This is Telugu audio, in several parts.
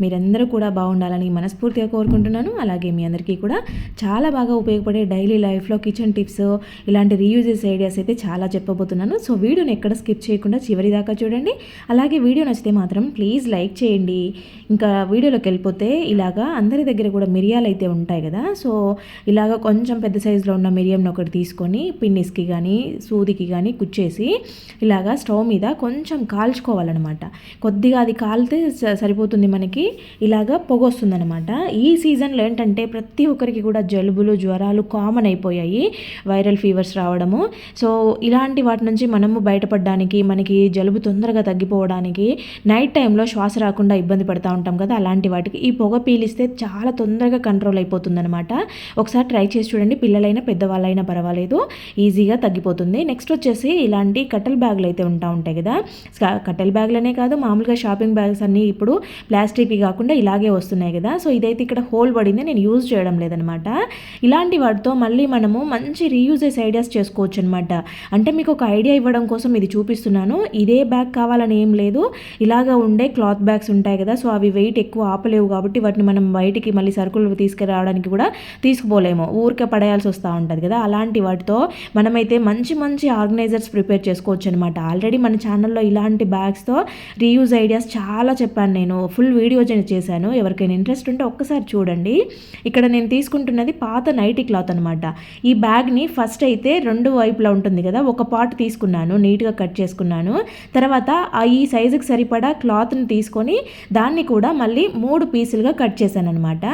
మీరందరూ కూడా బాగుండాలని మనస్ఫూర్తిగా కోరుకుంటున్నాను. అలాగే మీ అందరికీ కూడా చాలా బాగా ఉపయోగపడే డైలీ లైఫ్లో కిచెన్ టిప్స్ ఇలాంటి రీయూజెస్ ఐడియాస్ అయితే చాలా చెప్పబోతున్నాను. సో వీడియోని ఎక్కడ స్కిప్ చేయకుండా చివరి దాకా చూడండి. అలాగే వీడియో నచ్చితే మాత్రం ప్లీజ్ లైక్ చేయండి. ఇంకా వీడియోలోకి వెళ్ళిపోతే ఇలాగా అందరి దగ్గర కూడా మిరియాలు అయితే ఉంటాయి కదా. సో ఇలాగ కొంచెం పెద్ద సైజులో ఉన్న మిరియంని ఒకటి తీసుకొని పిన్నిస్కి కానీ సూదికి కానీ కుచ్చేసి ఇలాగా స్టవ్ మీద కొంచెం కాల్చుకోవాలన్నమాట. కొద్దిగా అది కాలితే స- సరిపోతుంది మనకి. ఇలాగా పొగ వస్తుందనమాట ఈ సీజన్లో ఏంటంటే ప్రతి ఒక్కరికి కూడా జలుబులు జ్వరాలు కామన్ అయిపోయాయి వైరల్ ఫీవర్స్ రావడము. సో ఇలాంటి వాటి నుంచి మనము బయటపడడానికి మనకి జలుబు తొందరగా తగ్గిపోవడానికి నైట్ టైంలో శ్వాస రాకుండా ఇబ్బంది పడుతూ ఉంటాం కదా అలాంటి వాటికి ఈ పొగ పీలిస్తే చాలా తొందరగా కంట్రోల్ అయిపోతుందనమాట ఒకసారి ట్రై చేసి చూడండి పిల్లలైనా పెద్దవాళ్ళైనా పర్వాలేదు ఈజీగా తగ్గిపోతుంది. నెక్స్ట్ వచ్చేసి ఇలాంటి కట్టెల బ్యాగులు అయితే ఉంటా ఉంటాయి కదా. కట్టెల బ్యాగులనే కాదు మామూలుగా షాపింగ్ బ్యాగ్స్ అన్నీ ఇప్పుడు ప్లాస్టిక్ ఇవి కాకుండా ఇలాగే వస్తున్నాయి కదా. సో ఇదైతే ఇక్కడ హోల్ పడింది. నేను యూజ్ చేయడం లేదనమాట. ఇలాంటి వాటితో మళ్ళీ మనము మంచి రీయూజెస్ ఐడియాస్ చేసుకోవచ్చు అనమాట అంటే మీకు ఒక ఐడియా ఇవ్వడం కోసం ఇది చూపిస్తున్నాను. ఇదే బ్యాగ్ కావాలని ఏం లేదు. ఇలాగ ఉండే క్లాత్ బ్యాగ్స్ ఉంటాయి కదా. సో అవి వెయిట్ ఎక్కువ ఆపలేవు కాబట్టి వాటిని మనం బయటికి మళ్ళీ సరుకులు తీసుకురావడానికి కూడా తీసుకుపోలేము ఊరికే పడేయాల్సి వస్తూ ఉంటుంది కదా. అలాంటి వాటితో మనమైతే మంచి మంచి ఆర్గనైజర్స్ ప్రిపేర్ చేసుకోవచ్చు అనమాట ఆల్రెడీ మన ఛానల్లో ఇలాంటి బ్యాగ్స్తో రీయూజ్ ఐడియాస్ చాలా చెప్పాను నేను. ఫుల్ వీడియో చేశాను. ఎవరికైనా ఇంట్రెస్ట్ ఉంటే ఒక్కసారి చూడండి. ఇక్కడ నేను తీసుకుంటున్నది పాత నైటీ క్లాత్ అనమాట ఈ బ్యాగ్ని ఫస్ట్ అయితే రెండు వైపులా ఉంటుంది కదా ఒక పార్ట్ తీసుకున్నాను నీట్గా కట్ చేసుకున్నాను. తర్వాత ఆ ఈ సైజుకి సరిపడా క్లాత్ని తీసుకొని దాన్ని కూడా మళ్ళీ మూడు పీసులుగా కట్ చేశాను అనమాట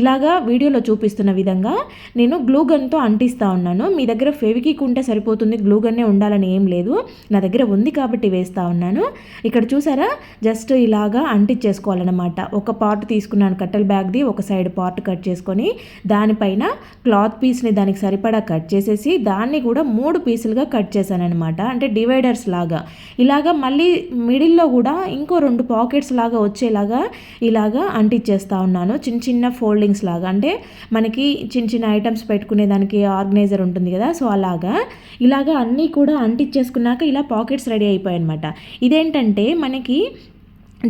ఇలాగా వీడియోలో చూపిస్తున్న విధంగా నేను గ్లూ గన్తో అంటిస్తూ ఉన్నాను. మీ దగ్గర ఫెవికిక్ ఉంటే సరిపోతుంది గ్లూ గన్నే ఉండాలని ఏం లేదు. నా దగ్గర ఉంది కాబట్టి వేస్తూ ఉన్నాను. ఇక్కడ చూసారా? జస్ట్ ఇలాగా అంటించేసుకోవాలన్నమాట. ఒక పార్ట్ తీసుకున్నాను కట్టెల బ్యాగ్ది ఒక సైడ్ పార్ట్ కట్ చేసుకొని దానిపైన క్లాత్ పీస్ని దానికి సరిపడా కట్ చేసేసి దాన్ని కూడా మూడు పీసులుగా కట్ చేశాను అనమాట అంటే డివైడర్స్ లాగా. ఇలాగా మళ్ళీ మిడిల్లో కూడా ఇంకో రెండు పాకెట్స్ లాగా వచ్చేలాగా ఇలాగా అంటించేస్తా ఉన్నాను. చిన్న చిన్న ఫోల్డింగ్స్ లాగా. అంటే మనకి చిన్న చిన్న ఐటమ్స్ పెట్టుకునే దానికి ఆర్గనైజర్ ఉంటుంది కదా సో అలాగా. ఇలాగా అన్నీ కూడా అంటించేసుకున్నాక ఇలా పాకెట్స్ రెడీ అయిపోయాయి అనమాట ఇదేంటంటే మనకి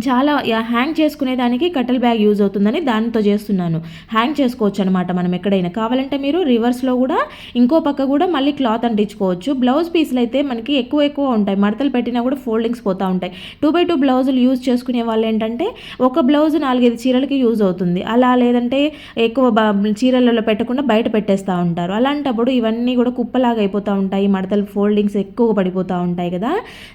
చాలా హ్యాంగ్ చేసుకునేదానికి కట్టెల కట్టెల్ బ్యాగ్ యూజ్ అవుతుందని దానితో చేస్తున్నాను. హ్యాంగ్ చేసుకోవచ్చు అనమాట మనం ఎక్కడైనా. కావాలంటే మీరు రివర్స్లో కూడా ఇంకో పక్క కూడా మళ్ళీ క్లాత్ అంటించుకోవచ్చు. బ్లౌజ్ పీసులు అయితే మనకి ఎక్కువ ఎక్కువ ఉంటాయి. మడతలు పెట్టినా కూడా ఫోల్డింగ్స్ పోతూ ఉంటాయి. టూ బై టూ బ్లౌజులు యూజ్ చేసుకునే వాళ్ళు ఏంటంటే ఒక బ్లౌజ్ నాలుగైదు చీరలకి యూజ్ అవుతుంది. అలా లేదంటే ఎక్కువ చీరలలో పెట్టకుండా బయట పెట్టేస్తూ ఉంటారు. అలాంటప్పుడు ఇవన్నీ కూడా కుప్పలాగా అయిపోతూ ఉంటాయి. మడతలు ఫోల్డింగ్స్ ఎక్కువ పడిపోతూ ఉంటాయి కదా.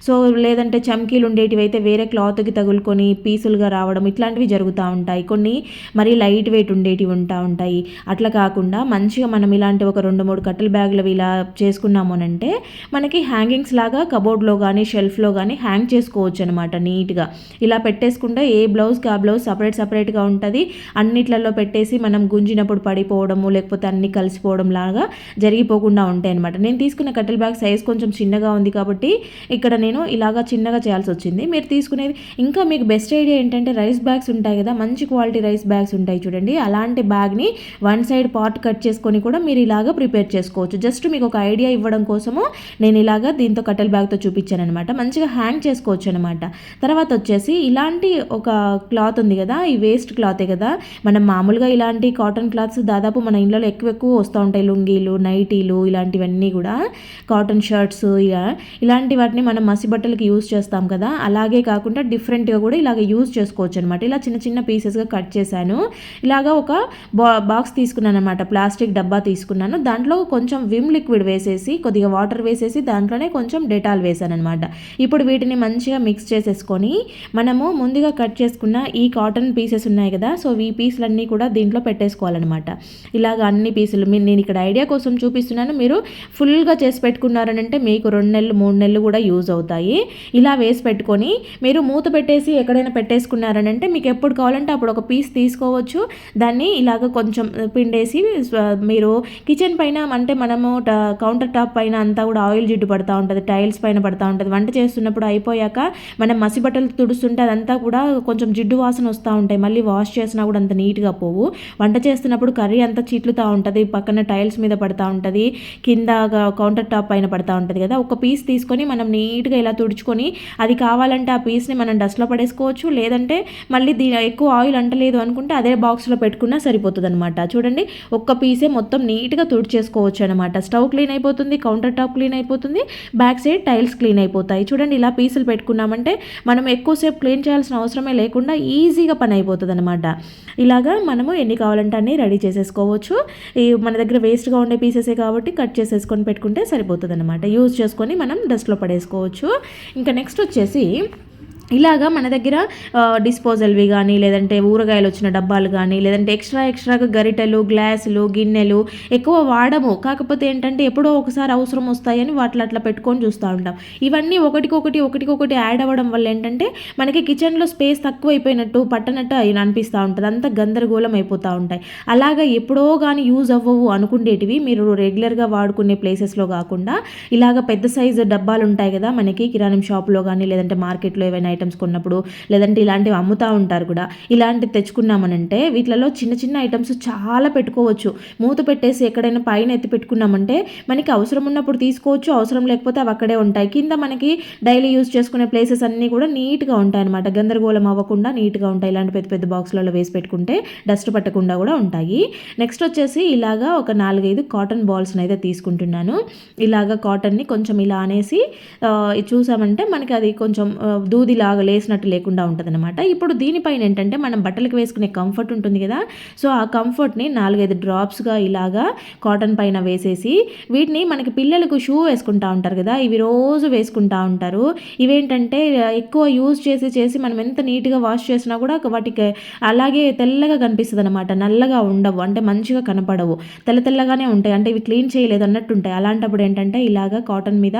సో లేదంటే చమ్కీలు ఉండేటివి అయితే వేరే క్లాత్కి కొన్ని పీసులుగా రావడం ఇట్లాంటివి జరుగుతూ ఉంటాయి. కొన్ని మరీ లైట్ వెయిట్ ఉండేటివి ఉంటా ఉంటాయి. అట్లా కాకుండా మంచిగా మనం ఇలాంటి ఒక రెండు మూడు కట్టెల బ్యాగులు ఇలా చేసుకున్నాము అంటే మనకి హ్యాంగింగ్స్ లాగా కబోర్డ్లో కానీ షెల్ఫ్లో కానీ హ్యాంగ్ చేసుకోవచ్చు అనమాట నీట్గా. ఇలా పెట్టేసుకుంటే ఏ బ్లౌజ్కి ఆ బ్లౌజ్ సపరేట్ సపరేట్గా ఉంటుంది. అన్నిట్లలో పెట్టేసి మనం గుంజినప్పుడు పడిపోవడము లేకపోతే అన్ని కలిసిపోవడం లాగా జరిగిపోకుండా ఉంటాయి అనమాట నేను తీసుకున్న కట్టెల బ్యాగ్ సైజ్ కొంచెం చిన్నగా ఉంది కాబట్టి ఇక్కడ నేను ఇలాగా చిన్నగా చేయాల్సి వచ్చింది. మీరు తీసుకునేది ఇంకా మీకు బెస్ట్ ఐడియా ఏంటంటే రైస్ బ్యాగ్స్ ఉంటాయి కదా మంచి క్వాలిటీ రైస్ బ్యాగ్స్ ఉంటాయి చూడండి. అలాంటి బ్యాగ్ని వన్ సైడ్ పార్ట్ కట్ చేసుకొని కూడా మీరు ఇలాగా ప్రిపేర్ చేసుకోవచ్చు. జస్ట్ మీకు ఒక ఐడియా ఇవ్వడం కోసము నేను ఇలాగా దీంతో కట్టెల బ్యాగ్తో చూపించాను అనమాట మంచిగా హ్యాంగ్ చేసుకోవచ్చు అనమాట తర్వాత వచ్చేసి ఇలాంటి ఒక క్లాత్ ఉంది కదా ఈ వేస్ట్ క్లాతే కదా మనం మామూలుగా ఇలాంటి కాటన్ క్లాత్స్ దాదాపు మన ఇళ్ళలో ఎక్కువ ఎక్కువ వస్తూ ఉంటాయి. లుంగీలు నైటీలు ఇలాంటివన్నీ కూడా కాటన్ షర్ట్స్ ఇలా ఇలాంటి వాటిని మనం మసి బట్టలకి యూజ్ చేస్తాం కదా. అలాగే కాకుండా డిఫరెంట్ కూడా ఇలాగ యూజ్ చేసుకోవచ్చు అనమాట ఇలా చిన్న చిన్న పీసెస్గా కట్ చేశాను. ఇలాగా ఒక బా బాక్స్ తీసుకున్నాను అనమాట ప్లాస్టిక్ డబ్బా తీసుకున్నాను. దాంట్లో కొంచెం విమ్ లిక్విడ్ వేసేసి కొద్దిగా వాటర్ వేసేసి దాంట్లోనే కొంచెం డెటాల్ వేసాను అనమాట ఇప్పుడు వీటిని మంచిగా మిక్స్ చేసేసుకొని మనము ముందుగా కట్ చేసుకున్న ఈ కాటన్ పీసెస్ ఉన్నాయి కదా సో ఈ పీసులన్నీ కూడా దీంట్లో పెట్టేసుకోవాలన్నమాట. ఇలాగ అన్ని పీసులు నేను ఇక్కడ ఐడియా కోసం చూపిస్తున్నాను. మీరు ఫుల్గా చేసి పెట్టుకున్నారనంటే మీకు రెండు నెలలు మూడు నెలలు కూడా యూజ్ అవుతాయి. ఇలా వేసి పెట్టుకొని మీరు మూత పెట్టేసి తీసి ఎక్కడైనా పెట్టేసుకున్నారని అంటే మీకు ఎప్పుడు కావాలంటే అప్పుడు ఒక పీస్ తీసుకోవచ్చు. దాన్ని ఇలాగ కొంచెం పిండేసి మీరు కిచెన్ పైన అంటే మనము కౌంటర్ టాప్ పైన అంతా కూడా ఆయిల్ జిడ్డు పడుతూ ఉంటుంది టైల్స్ పైన పడుతూ ఉంటుంది. వంట చేస్తున్నప్పుడు అయిపోయాక మనం మసి బట్టలు తుడుస్తుంటే అదంతా కూడా కొంచెం జిడ్డు వాసన వస్తూ ఉంటాయి. మళ్ళీ వాష్ చేసినా కూడా అంత నీట్గా పోవు. వంట చేస్తున్నప్పుడు కర్రీ అంతా చిట్లుతూ ఉంటుంది. పక్కన టైల్స్ మీద పడుతూ ఉంటుంది. కింద కౌంటర్ టాప్ పైన పడుతూ ఉంటుంది కదా. ఒక పీస్ తీసుకొని మనం నీట్గా ఇలా తుడుచుకొని అది కావాలంటే ఆ పీస్ని మనం డస్ట్లో పడేసుకోవచ్చు. లేదంటే మళ్ళీ దీ ఎక్కువ ఆయిల్ అంటలేదు అనుకుంటే అదే బాక్స్లో పెట్టుకున్నా సరిపోతుంది అనమాట చూడండి ఒక్క పీసే మొత్తం నీట్గా తుడిచేసుకోవచ్చు అనమాట స్టవ్ క్లీన్ అయిపోతుంది కౌంటర్ టాప్ క్లీన్ అయిపోతుంది బ్యాక్ సైడ్ టైల్స్ క్లీన్ అయిపోతాయి. చూడండి ఇలా పీసులు పెట్టుకున్నామంటే మనం ఎక్కువసేపు క్లీన్ చేయాల్సిన అవసరమే లేకుండా ఈజీగా పని అయిపోతుంది అనమాట ఇలాగా మనము ఎన్ని కావాలంటే అన్ని రెడీ చేసేసుకోవచ్చు. ఈ మన దగ్గర వేస్ట్గా ఉండే పీసెసే కాబట్టి కట్ చేసేసుకొని పెట్టుకుంటే సరిపోతుంది అనమాట యూజ్ చేసుకొని మనం డస్ట్లో పడేసుకోవచ్చు. ఇంకా నెక్స్ట్ వచ్చేసి ఇలాగా మన దగ్గర డిస్పోజల్వి కానీ లేదంటే ఊరగాయలు వచ్చిన డబ్బాలు కానీ లేదంటే ఎక్స్ట్రా ఎక్స్ట్రాగా గరిటెలు గ్లాసులు గిన్నెలు ఎక్కువ వాడము. కాకపోతే ఏంటంటే ఎప్పుడో ఒకసారి అవసరం వస్తాయని వాటిలో అట్లా పెట్టుకొని చూస్తూ ఉంటాం. ఇవన్నీ ఒకటికొకటి ఒకటికొకటి యాడ్ అవ్వడం వల్ల ఏంటంటే మనకి కిచెన్లో స్పేస్ తక్కువ అయిపోయినట్టు పట్టనట్టు అనిపిస్తూ ఉంటుంది. అంత గందరగోళం అయిపోతూ ఉంటాయి. అలాగా ఎప్పుడో కానీ యూజ్ అవ్వవు అనుకునేటివి మీరు రెగ్యులర్గా వాడుకునే ప్లేసెస్లో కాకుండా ఇలాగ పెద్ద సైజు డబ్బాలు ఉంటాయి కదా మనకి కిరాణం షాప్లో కానీ లేదంటే మార్కెట్లో ఏవైనా ఐటమ్స్ కొన్నప్పుడు లేదంటే ఇలాంటివి అమ్ముతూ ఉంటారు కూడా ఇలాంటివి తెచ్చుకున్నామనంటే వీటిలలో చిన్న చిన్న ఐటమ్స్ చాలా పెట్టుకోవచ్చు. మూత పెట్టేసి ఎక్కడైనా పైన ఎత్తి పెట్టుకున్నామంటే మనకి అవసరం ఉన్నప్పుడు తీసుకోవచ్చు అవసరం లేకపోతే అవి అక్కడే ఉంటాయి. కింద మనకి డైలీ యూజ్ చేసుకునే ప్లేసెస్ అన్నీ కూడా నీట్గా ఉంటాయి అనమాట గందరగోళం అవ్వకుండా నీట్గా ఉంటాయి. ఇలాంటి పెద్ద పెద్ద బాక్స్లలో వేసి పెట్టుకుంటే డస్ట్ పట్టకుండా కూడా ఉంటాయి. నెక్స్ట్ వచ్చేసి ఇలాగా ఒక నాలుగైదు కాటన్ బాల్స్ని అయితే తీసుకుంటున్నాను. ఇలాగా కాటన్ని కొంచెం ఇలా అనేసి చూసామంటే మనకి అది కొంచెం దూదిలా బాగా లేసినట్టు లేకుండా ఉంటుంది అనమాట ఇప్పుడు దీనిపైన ఏంటంటే మనం బట్టలకు వేసుకునే కంఫర్ట్ ఉంటుంది కదా. సో ఆ కంఫర్ట్ని నాలుగైదు డ్రాప్స్గా ఇలాగా కాటన్ పైన వేసేసి వీటిని మనకి పిల్లలకు షూ వేసుకుంటా ఉంటారు కదా. ఇవి రోజు వేసుకుంటా ఉంటారు. ఇవేంటంటే ఎక్కువ యూజ్ చేసి చేసి మనం ఎంత నీట్గా వాష్ చేసినా కూడా వాటికి అలాగే తెల్లగా కనిపిస్తుంది అనమాట నల్లగా ఉండవు. అంటే మంచిగా కనపడవు. తెల్ల తెల్లగానే ఉంటాయి. అంటే ఇవి క్లీన్ చేయలేదు అన్నట్టు ఉంటాయి. అలాంటప్పుడు ఏంటంటే ఇలాగా కాటన్ మీద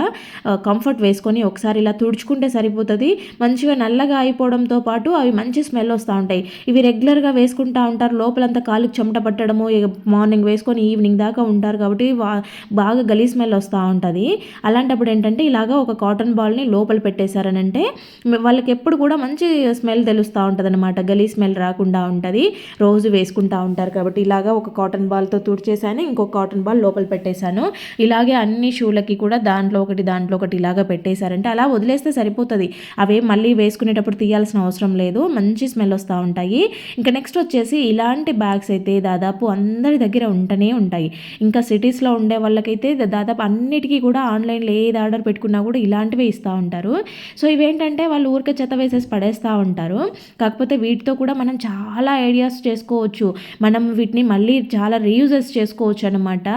కంఫర్ట్ వేసుకొని ఒకసారి ఇలా తుడుచుకుంటే సరిపోతుంది. మంచి మంచిగా నల్లగా అయిపోవడంతో పాటు అవి మంచి స్మెల్ వస్తూ ఉంటాయి. ఇవి రెగ్యులర్గా వేసుకుంటూ ఉంటారు. లోపలంతా కాలుకి చెమట పట్టడము మార్నింగ్ వేసుకొని ఈవినింగ్ దాకా ఉంటారు కాబట్టి బాగా గలీ స్మెల్ వస్తూ ఉంటుంది. అలాంటప్పుడు ఏంటంటే ఇలాగా ఒక కాటన్ బాల్ని లోపల పెట్టేశారనంటే వాళ్ళకి ఎప్పుడు కూడా మంచి స్మెల్ తెలుస్తూ ఉంటుంది అనమాట గలీ స్మెల్ రాకుండా ఉంటుంది. రోజు వేసుకుంటూ ఉంటారు కాబట్టి ఇలాగా ఒక కాటన్ బాల్తో తుడిచేసాను ఇంకొక కాటన్ బాల్ లోపల పెట్టేశాను. ఇలాగే అన్ని షూలకి కూడా దాంట్లో ఒకటి దాంట్లో ఒకటి ఇలాగా పెట్టేశారంటే అలా వదిలేస్తే సరిపోతుంది. అవే మళ్ళీ మళ్ళీ వేసుకునేటప్పుడు తీయాల్సిన అవసరం లేదు. మంచి స్మెల్ వస్తూ ఉంటాయి. ఇంకా నెక్స్ట్ వచ్చేసి ఇలాంటి బ్యాగ్స్ అయితే దాదాపు అందరి దగ్గర ఉంటూనే ఉంటాయి. ఇంకా సిటీస్లో ఉండే వాళ్ళకైతే దాదాపు అన్నిటికీ కూడా ఆన్లైన్లో ఏది ఆర్డర్ పెట్టుకున్నా కూడా ఇలాంటివే ఇస్తూ ఉంటారు. సో ఇవేంటంటే వాళ్ళు ఊరికే చెత్త వేసేసి పడేస్తూ ఉంటారు. కాకపోతే వీటితో కూడా మనం చాలా ఐడియాస్ చేసుకోవచ్చు. మనం వీటిని మళ్ళీ చాలా రీయూజెస్ చేసుకోవచ్చు అనమాట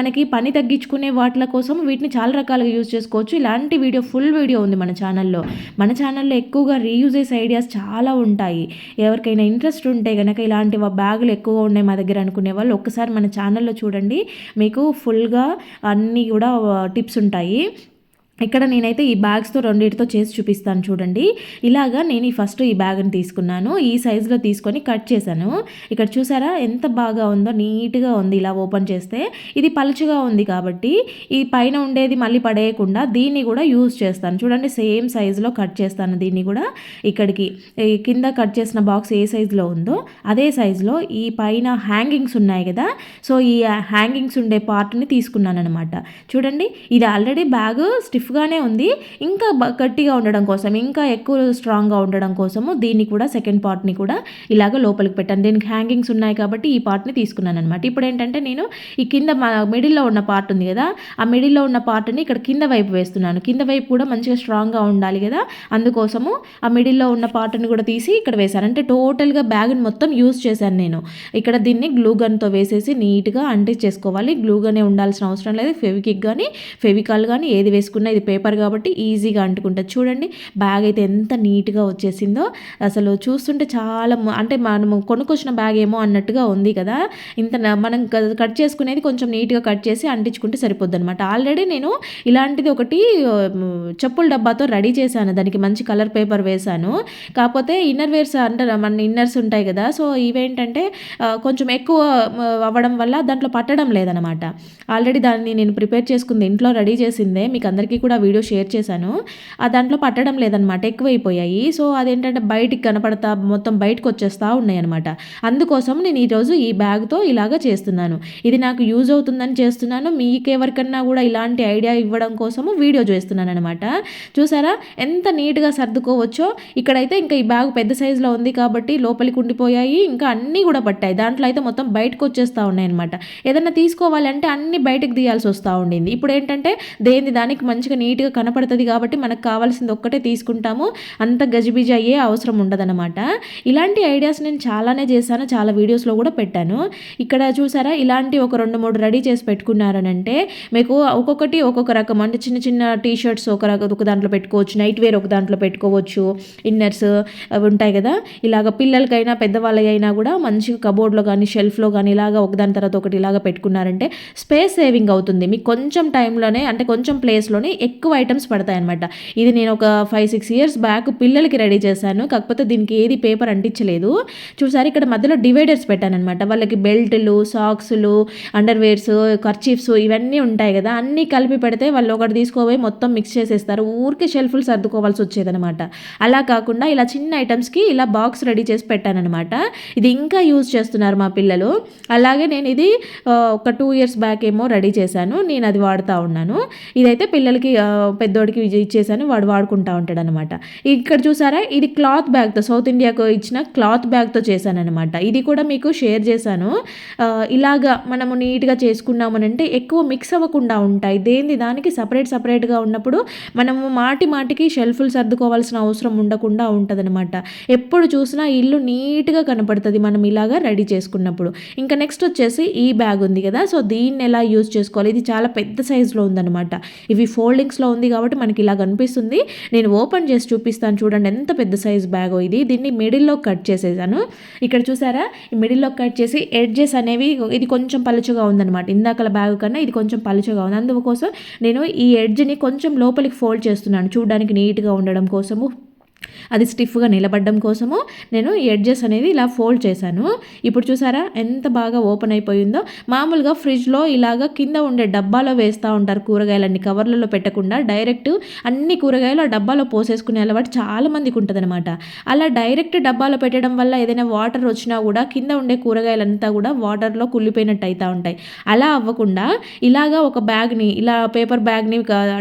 మనకి పని తగ్గించుకునే వాటిల కోసం వీటిని చాలా రకాలుగా యూజ్ చేసుకోవచ్చు. ఇలాంటి వీడియో ఫుల్ వీడియో ఉంది మన ఛానల్లో మన ఛానల్ ఛానల్లో ఎక్కువగా రీయూజెస్ ఐడియాస్ చాలా ఉంటాయి. ఎవరికైనా ఇంట్రెస్ట్ ఉంటే కనుక ఇలాంటి బ్యాగులు ఎక్కువగా ఉన్నాయి మా దగ్గర అనుకునే వాళ్ళు ఒక్కసారి మన ఛానల్లో చూడండి. మీకు ఫుల్గా అన్నీ కూడా టిప్స్ ఉంటాయి. ఇక్కడ నేనైతే ఈ బ్యాగ్స్తో రెండింటితో చేసి చూపిస్తాను చూడండి. ఇలాగా నేను ఈ ఫస్ట్ ఈ బ్యాగ్ని తీసుకున్నాను. ఈ సైజులో తీసుకొని కట్ చేశాను. ఇక్కడ చూసారా ఎంత బాగా ఉందో నీట్గా ఉంది ఇలా ఓపెన్ చేస్తే. ఇది పలుచుగా ఉంది కాబట్టి ఈ పైన ఉండేది మళ్ళీ పడేయకుండా దీన్ని కూడా యూజ్ చేస్తాను. చూడండి సేమ్ సైజులో కట్ చేస్తాను దీన్ని కూడా ఇక్కడికి. కింద కట్ చేసిన బాక్స్ ఏ సైజులో ఉందో అదే సైజులో ఈ పైన హ్యాంగింగ్స్ ఉన్నాయి కదా. సో ఈ హ్యాంగింగ్స్ ఉండే పార్ట్ని తీసుకున్నాను అనమాట చూడండి ఇది ఆల్రెడీ బ్యాగ్ స్టిఫ్ స్టిఫ్గానే ఉంది. ఇంకా గట్టిగా ఉండడం కోసం ఇంకా ఎక్కువ స్ట్రాంగ్గా ఉండడం కోసము దీన్ని కూడా సెకండ్ పార్ట్ని కూడా ఇలాగ లోపలికి పెట్టాను. దీనికి హ్యాంగింగ్స్ ఉన్నాయి కాబట్టి ఈ పార్ట్ని తీసుకున్నాను అనమాట ఇప్పుడు ఏంటంటే నేను ఈ కింద మిడిల్లో ఉన్న పార్ట్ ఉంది కదా ఆ మిడిల్లో ఉన్న పార్ట్ని ఇక్కడ కింద వైపు వేస్తున్నాను. కింద వైపు కూడా మంచిగా స్ట్రాంగ్గా ఉండాలి కదా అందుకోసము ఆ మిడిల్లో ఉన్న పార్ట్ని కూడా తీసి ఇక్కడ వేశాను. అంటే టోటల్గా బ్యాగ్ని మొత్తం యూజ్ చేశాను నేను. ఇక్కడ దీన్ని గ్లూ గన్తో వేసేసి నీట్గా అంటించేసుకోవాలి గ్లూ గనే ఉండాల్సిన అవసరం లేదు. ఫెవికిక్ కానీ ఫెవికాల్ కానీ ఏది వేసుకున్నా ఇది పేపర్ కాబట్టి ఈజీగా అంటుకుంటుంది చూడండి బ్యాగ్ అయితే ఎంత నీట్గా వచ్చేసిందో. అసలు చూస్తుంటే చాలా అంటే మనము కొనుక్కొచ్చిన బ్యాగ్ ఏమో అన్నట్టుగా ఉంది కదా. ఇంత మనం కట్ చేసుకునేది కొంచెం నీట్గా కట్ చేసి అంటించుకుంటే సరిపోద్ది అనమాట ఆల్రెడీ నేను ఇలాంటిది ఒకటి చెప్పుల డబ్బాతో రెడీ చేశాను. దానికి మంచి కలర్ పేపర్ వేశాను. కాకపోతే ఇన్నర్ వేర్స్ అంటారు మన ఇన్నర్స్ ఉంటాయి కదా. సో ఇవేంటంటే కొంచెం ఎక్కువ అవ్వడం వల్ల దాంట్లో పట్టడం లేదనమాట ఆల్రెడీ దాన్ని నేను ప్రిపేర్ చేసుకుంది ఇంట్లో రెడీ చేసిందే. మీకు అందరికీ కూడా వీడియో షేర్ చేశాను. ఆ దాంట్లో పట్టడం లేదనమాట ఎక్కువైపోయాయి. సో అదేంటంటే బయటికి కనపడతా మొత్తం బయటకు వచ్చేస్తూ ఉన్నాయి అనమాట అందుకోసం నేను ఈరోజు ఈ బ్యాగ్తో ఇలాగ చేస్తున్నాను. ఇది నాకు యూజ్ అవుతుందని చేస్తున్నాను. మీకు ఎవరికన్నా కూడా ఇలాంటి ఐడియా ఇవ్వడం కోసము వీడియో చేస్తున్నాను అనమాట చూసారా? ఎంత నీట్గా సర్దుకోవచ్చో. ఇక్కడైతే ఇంకా ఈ బ్యాగ్ పెద్ద సైజులో ఉంది కాబట్టి లోపలికి ఉండిపోయాయి. ఇంకా అన్నీ కూడా పట్టాయి. దాంట్లో అయితే మొత్తం బయటకు వచ్చేస్తూ ఉన్నాయి అనమాట ఏదైనా తీసుకోవాలంటే అన్ని బయటకు తీయాల్సి వస్తూ ఉండింది. ఇప్పుడు ఏంటంటే దేని దానికి మంచిగా నీట్గా కనపడుతుంది కాబట్టి మనకు కావాల్సింది ఒక్కటే తీసుకుంటాము. అంత గజిబిజి అయ్యే అవసరం ఉండదన్నమాట. ఇలాంటి ఐడియాస్ నేను చాలానే చేశాను చాలా వీడియోస్లో కూడా పెట్టాను. ఇక్కడ చూసారా ఇలాంటి ఒక రెండు మూడు రెడీ చేసి పెట్టుకున్నారనంటే మీకు ఒక్కొక్కటి ఒక్కొక్క రకం అంటే చిన్న చిన్న టీ షర్ట్స్ ఒక రకం ఒక దాంట్లో పెట్టుకోవచ్చు నైట్ వేర్ ఒక దాంట్లో పెట్టుకోవచ్చు ఇన్నర్స్ అవి ఉంటాయి కదా. ఇలాగ పిల్లలకైనా పెద్దవాళ్ళకైనా కూడా మంచిగా కబోర్డ్లో కానీ షెల్ఫ్లో కానీ ఇలాగ ఒకదాని తర్వాత ఒకటి ఇలాగ పెట్టుకున్నారంటే స్పేస్ సేవింగ్ అవుతుంది. మీకు కొంచెం టైంలోనే అంటే కొంచెం ప్లేస్లోనే ఎక్కువ ఐటమ్స్ పడతాయి అనమాట ఇది నేను ఒక ఫైవ్ సిక్స్ ఇయర్స్ బ్యాక్ పిల్లలకి రెడీ చేశాను. కాకపోతే దీనికి ఏది పేపర్ అంటించలేదు. చూసారు ఇక్కడ మధ్యలో డివైడర్స్ పెట్టానమాట వాళ్ళకి బెల్ట్లు సాక్స్లు అండర్వేర్స్ కర్చీఫ్స్ ఇవన్నీ ఉంటాయి కదా. అన్నీ కలిపి పెడితే వాళ్ళు ఒకటి తీసుకోపోయి మొత్తం మిక్స్ చేసేస్తారు. ఊరికే షెల్ఫ్లు సర్దుకోవాల్సి వచ్చేదనమాట అలా కాకుండా ఇలా చిన్న ఐటమ్స్కి ఇలా బాక్స్ రెడీ చేసి పెట్టానమాట ఇది ఇంకా యూజ్ చేస్తున్నారు మా పిల్లలు. అలాగే నేను ఇది ఒక టూ ఇయర్స్ బ్యాక్ ఏమో రెడీ చేశాను. నేను అది వాడుతూ ఉన్నాను. ఇదైతే పిల్లలకి పెద్దోడికి ఇది ఇచ్చేసాను వాడు వాడుకుంటా ఉంటాడు అనమాట ఇక్కడ చూసారా ఇది క్లాత్ బ్యాగ్తో సౌత్ ఇండియాకు ఇచ్చిన క్లాత్ బ్యాగ్తో చేశాను అనమాట ఇది కూడా మీకు షేర్ చేశాను. ఇలాగా మనము నీట్గా చేసుకున్నామనంటే ఎక్కువ మిక్స్ అవ్వకుండా ఉంటాయి. దేని దానికి సపరేట్ సపరేట్గా ఉన్నప్పుడు మనము మాటి మాటికి షెల్ఫ్లు సర్దుకోవాల్సిన అవసరం ఉండకుండా ఉంటుందన్నమాట ఎప్పుడు చూసినా ఇల్లు నీట్గా కనపడుతుంది మనం ఇలాగా రెడీ చేసుకున్నప్పుడు. ఇంకా నెక్స్ట్ వచ్చేసి ఈ బ్యాగ్ ఉంది కదా సో దీన్ని ఎలా యూజ్ చేసుకోవాలి? ఇది చాలా పెద్ద సైజులో ఉందన్నమాట ఇవి ఫోల్డింగ్స్లో ఉంది కాబట్టి మనకి ఇలా కనిపిస్తుంది. నేను ఓపెన్ చేసి చూపిస్తాను చూడండి ఎంత పెద్ద సైజ్ బ్యాగో ఇది. దీన్ని మిడిల్లో కట్ చేసేసాను. ఇక్కడ చూసారా? ఈ మిడిల్లో కట్ చేసి ఎడ్జెస్ అనేవి ఇది కొంచెం పలుచగా ఉందన్నమాట. ఇందాకల బ్యాగ్ కన్నా ఇది కొంచెం పలుచగా ఉంది. అందుకోసం నేను ఈ ఎడ్జ్ని కొంచెం లోపలికి ఫోల్డ్ చేస్తున్నాను చూడడానికి నీట్గా ఉండడం కోసము. అది స్టిఫ్గా నిలబడడం కోసము నేను ఎడ్జెస్ అనేది ఇలా ఫోల్డ్ చేశాను. ఇప్పుడు చూసారా ఎంత బాగా ఓపెన్ అయిపోయిందో. మామూలుగా ఫ్రిడ్జ్లో ఇలాగ కింద ఉండే డబ్బాలో వేస్తూ ఉంటారు కూరగాయలన్నీ కవర్లలో పెట్టకుండా డైరెక్ట్ అన్ని కూరగాయలు ఆ డబ్బాలో పోసేసుకునే అలవాటు చాలా మందికి ఉంటుందన్నమాట. అలా డైరెక్ట్ డబ్బాలో పెట్టడం వల్ల ఏదైనా వాటర్ వచ్చినా కూడా కింద ఉండే కూరగాయలంతా కూడా వాటర్లో కుళ్ళిపోయినట్టు అవుతూ ఉంటాయి. అలా అవ్వకుండా ఇలాగా ఒక బ్యాగ్ని ఇలా పేపర్ బ్యాగ్ని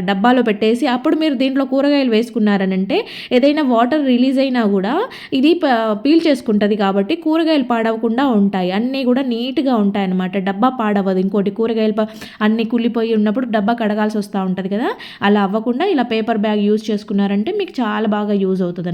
డబ్బాలో పెట్టేసి అప్పుడు మీరు దీంట్లో కూరగాయలు వేసుకున్నారనంటే ఏదైనా వాటర్ రిలీజ్ అయినా కూడా ఇది ప- పీల్ చేసుకుంటుంది కాబట్టి కూరగాయలు పాడవకుండా ఉంటాయి. అన్నీ కూడా నీట్గా ఉంటాయి అన్నమాట డబ్బా పాడవదు. ఇంకోటి కూరగాయలు అన్నీ కుళ్ళిపోయి ఉన్నప్పుడు డబ్బా కడగాల్సి వస్తూ ఉంటుంది కదా. అలా అవ్వకుండా ఇలా పేపర్ బ్యాగ్ యూజ్ చేసుకున్నారంటే మీకు చాలా బాగా యూజ్ అవుతుంది